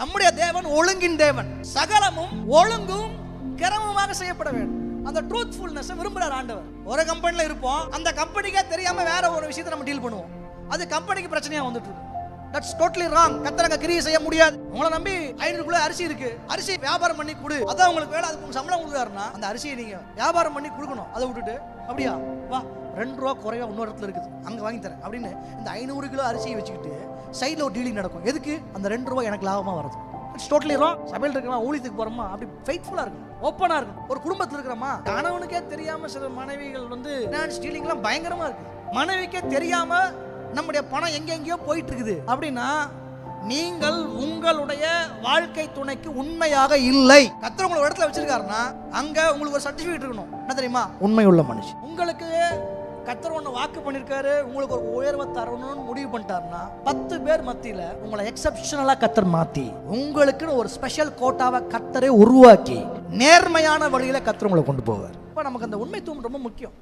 நம்முடைய தேவன் ஒழுங்கின் தேவன். சகலமும் ஒழுங்கும் கிரமமாக செய்யப்பட வேண்டும். அந்த ட்ரூத்ஃபுல்னஸ் விரும்புகிறார் ஆண்டவர். ஒரு கம்பெனியில் இருப்போம். அந்த கம்பெனிக்கே தெரியாம வேற ஒரு விஷயத்தை நம்ம டீல் பண்ணுவோம். அது கம்பெனிக்கு பிரச்சனையா வந்துட்டு இருக்கும் தட்ஸ் டோட்டலி ராங் கத்தரங்க கிரியை செய்ய முடியாது. உங்களை நம்பி ஐநூறு கிலோ அரிசி இருக்கு. அரிசி வியாபாரம் பண்ணி கொடு. அதான் உங்களுக்கு வேலை. அதுக்கு சம்பளம் கொடுக்குறாருன்னா அந்த அரிசியை நீங்க வியாபாரம் பண்ணி கொடுக்கணும். அதை விட்டுட்டு அப்படியா? வா ரெண்டு ரூபா குறைவா இன்னொரு இடத்துல இருக்குது. அங்க வாங்கி தரேன் அப்படின்னு இந்த ஐநூறு கிலோ அரிசியை வச்சுக்கிட்டு சைடில் ஒரு டீலிங் நடக்கும். எதுக்கு? அந்த ரெண்டு ரூபா எனக்கு லாபமாக வருது இட்ஸ் டோட்டலி ராங் சமையல் இருக்கிறமா ஊழியத்துக்கு போகிறோமா அப்படி ஃபைட்ஃபுல்லாக இருக்கும் ஓப்பனாக இருக்கும் ஒரு குடும்பத்தில் இருக்கிறோமா? கணவனுக்கே தெரியாமல் சில மனைவிகள் வந்து ஃபினான்ஸ் டீலிங்லாம் பயங்கரமாக இருக்கு. மனைவிக்கே தெரியாமல் நம்முடைய பணம் எங்கெங்கேயோ போயிட்டு இருக்குது அப்படின்னா நீங்கள் உங்களுடைய வாழ்க்கை துணைக்கு உண்மையாக இல்லை. கத்தர் உங்களை ஒரு இடத்துல வச்சிருக்காருன்னா அங்க உங்களுக்கு ஒரு சர்டிபிகேட் இருக்கணும். என்ன தெரியுமா? உண்மை உள்ள மனுஷன். உங்களுக்கு கத்தர் ஒன்று வாக்கு பண்ணியிருக்காரு உங்களுக்கு ஒரு உயர்வை தரணும்னு முடிவு பண்ணிட்டாருன்னா பத்து பேர் மத்தியில் உங்களை எக்ஸப்ஷனலாக கத்தர் மாற்றி உங்களுக்குன்னு ஒரு ஸ்பெஷல் கோட்டாவை கத்தரை உருவாக்கி நேர்மையான வழியில் கத்தர் உங்களை கொண்டு போவார். இப்போ நமக்கு அந்த உண்மைத்துவம் ரொம்ப முக்கியம்.